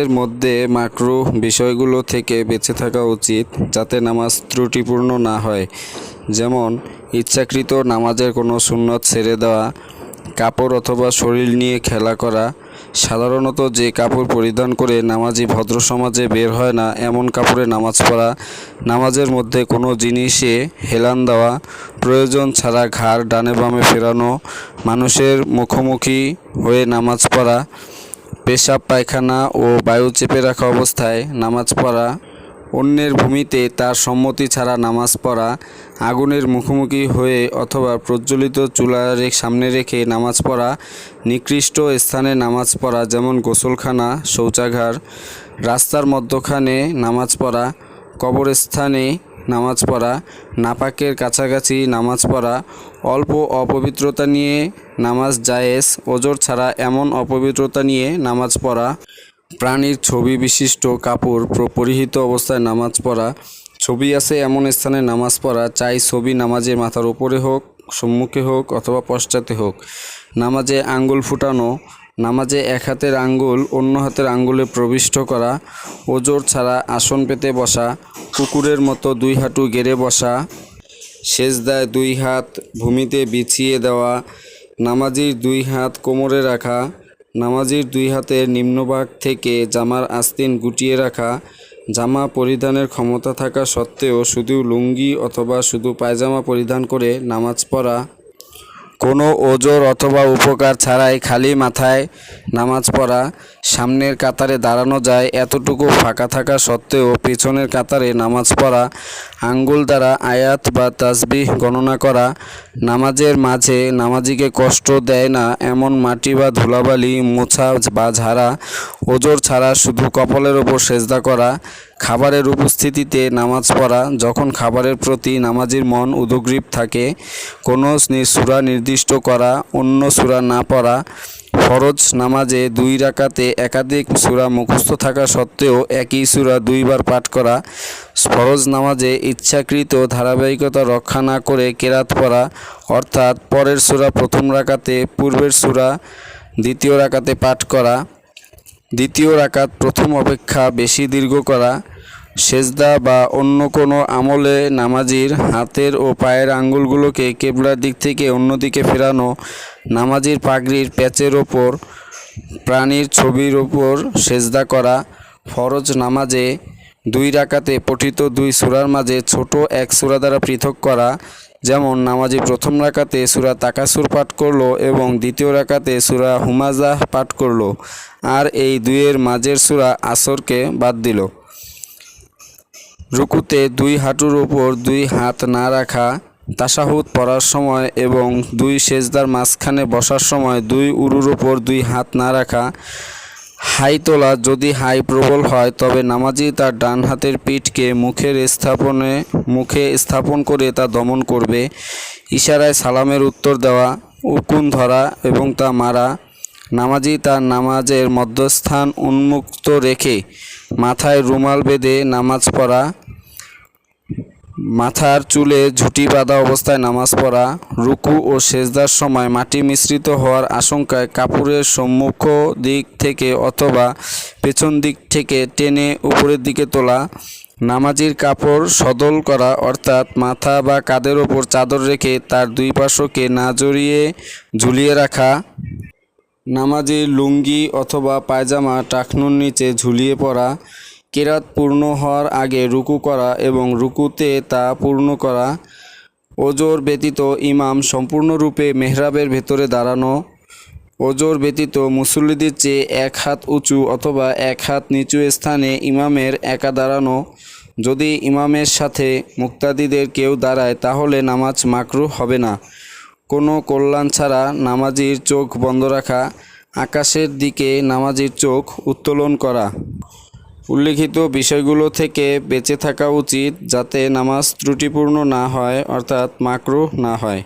এর মধ্যে মাকরু বিষয়গুলো থেকে বেঁচে থাকা উচিত যাতে নামাজ ত্রুটিপূর্ণ না হয়। যেমন, ইচ্ছাকৃত নামাজের কোনো সুন্নত ছেড়ে দেওয়া, কাপড় অথবা শরীর নিয়ে খেলা করা, সাধারণত যে কাপড় পরিধান করে নামাজি ভদ্র সমাজে বের হয় না, এমন কাপড়ে নামাজ পড়া, নামাজের মধ্যে কোনো জিনিসে হেলান দেওয়া, প্রয়োজন ছাড়া ঘাড় ডানে বামে ফেরানো, মানুষের মুখোমুখি হয়ে নামাজ পড়া পেশাব, পায়খানা ও বায়ু চেপে রাখা অবস্থায় নামাজ পড়া। অন্যের ভূমিতে তার সম্মতি ছাড়া নামাজ পড়া আগুনের মুখোমুখি হয়ে অথবা প্রজ্বলিত চুলার সামনে রেখে নামাজ পড়া, নিকৃষ্ট স্থানে নামাজ পড়া যেমন গোসলখানা, শৌচাগার, রাস্তার মধ্যখানে নামাজ পড়া, কবরস্থানে নামাজ পড়া, নাপাকের কাছাকাছি নামাজ পড়া, অল্প অপবিত্রতা নিয়ে নামাজ জায়েজ, ওজোর ছাড়া এমন অপবিত্রতা নিয়ে নামাজ পড়া, প্রাণীর ছবি বিশিষ্ট কাপড় প্র- পরিহিত অবস্থায় নামাজ পড়া, ছবি আছে এমন স্থানে নামাজ পড়া, চাই ছবি নামাজের মাথার উপরে হোক, সম্মুখে হোক অথবা পশ্চাতে হোক, নামাজে আঙ্গুল ফুটানো নামাজে এক হাতের আঙ্গুল অন্য হাতের আঙ্গুলে প্রবিষ্ট করা, ওজোর ছাড়া আসন পেতে বসা, কুকুরের মতো দুই হাঁটু গেড়ে বসা, সেজদায় দুই হাত ভূমিতে বিছিয়ে দেওয়া, নামাজির দুই হাত কোমরে রাখা, নামাজির দুই হাতের নিম্নভাগ থেকে জামার আস্তিন গুটিয়ে রাখা, জামা পরিধানের ক্ষমতা থাকা সত্ত্বেও শুধু লুঙ্গি অথবা শুধু পায়জামা পরিধান করে নামাজ পড়া কোনো ওজোর অথবা উপকার ছাড়াই খালি মাথায় নামাজ পড়া সামনের কাতারে দাঁড়ানো যায়, এতটুকু ফাঁকা থাকা সত্ত্বেও পিছনের কাতারে নামাজ পড়া, আঙ্গুল দ্বারা আয়াত বা তাসবিহ গণনা করা, নামাজের মাঝে নামাজিকে কষ্ট দেয় না, এমন মাটি বা ধুলাবালি, মোছা বা ঝাড়া ওজোর ছাড়া শুধু কপালের ওপর সেজদা করা, খাবারের উপস্থিতিতে নামাজ পড়া, যখন খাবারের প্রতি নামাজির মন উদগ্রীব থাকে, কোনো সূরা নির্দিষ্ট করা, অন্য সূরা না পড়া, ফরজ নামাজে দুই রাকাতে একাধিক সূরা মুখস্থ থাকা সত্ত্বেও একই সূরা দুইবার পাঠ করা, ফরজ নামাজে ইচ্ছাকৃত ধারাবাহিকতা রক্ষা না করে কেরাত পড়া, অর্থাৎ পরের সূরা প্রথম রাকাতে, পূর্বের সূরা দ্বিতীয় রাকাতে পাঠ করা দ্বিতীয় রাকাত প্রথম অপেক্ষা বেশি দীর্ঘ করা, সেজদা বা অন্য কোনো আমলে নামাজির হাতের ও পায়ের আঙ্গুলগুলোকে কেবলার দিক থেকে অন্যদিকে ফেরানো, নামাজির পাগড়ির প্যাচের ওপর, প্রাণীর ছবির ওপর সেজদা করা, ফরজ নামাজে দুই রাকাতে পঠিত দুই সূরার মাঝে ছোট এক সূরা দ্বারা পৃথক করা যেমন নামাজি প্রথম রাকাতে সূরা তাকাসুর পাঠ করল এবং দ্বিতীয় রাকাতে সূরা হুমাজাহ পাঠ করল, আর এই দুইয়ের মাঝের সূরা আসরকে বাদ দিল। রুকুতে দুই হাঁটুর উপর দুই হাত না রাখা, তাসাহুদ পড়ার সময় এবং দুই সেজদার মাঝখানে বসার সময় দুই উরুর উপর দুই হাত না রাখা হাই তোলা যদি হাই প্রবল হয়, তবে নামাজি তার ডান হাতের পিঠকে মুখের স্থাপনে, মুখে স্থাপন করে তা দমন করবে। ইশারায় সালামের উত্তর দেওয়া, উকুন ধরা এবং তা মারা। নামাজি তার নামাজের মধ্যস্থান উন্মুক্ত রেখে মাথায় রুমাল বেঁধে নামাজ পড়া। মাথার চুলে ঝুঁটি বাঁধা অবস্থায় নামাজ পড়া, রুকু ও সেজদার সময় মাটি মিশ্রিত হওয়ার আশঙ্কায় কাপড়ের সম্মুখ দিক থেকে অথবা পেছন দিক থেকে টেনে উপরের দিকে তোলা, নামাজির কাপড় সদল করা অর্থাৎ মাথা বা কাঁধের ওপর চাদর রেখে তার দুই পার্শ্বকে না জড়িয়ে ঝুলিয়ে রাখা, নামাজির লুঙ্গি অথবা পায়জামা টাকনুর নিচে ঝুলিয়ে পড়া কেরাত পূর্ণ হওয়ার আগে রুকু করা এবং রুকুতে তা পূর্ণ করা। ওজোর ব্যতীত ইমাম সম্পূর্ণরূপে মেহরাবের ভেতরে দাঁড়ানো। ওজোর ব্যতীত মুসল্লিদের চেয়ে এক হাত উঁচু অথবা এক হাত নিচু স্থানে ইমামের একা দাঁড়ানো। যদি ইমামের সাথে মুক্তাদিদের কেউ দাঁড়ায়, তাহলে নামাজ মাকরু হবে না। কোনো কল্যাণ ছাড়া নামাজির চোখ বন্ধ রাখা, আকাশের দিকে নামাজির চোখ উত্তোলন করা। উল্লিখিত বিষয়গুলো থেকে বেঁচে থাকা উচিত যাতে নামাজ ত্রুটিপূর্ণ না হয়, অর্থাৎ মাকরু না হয়।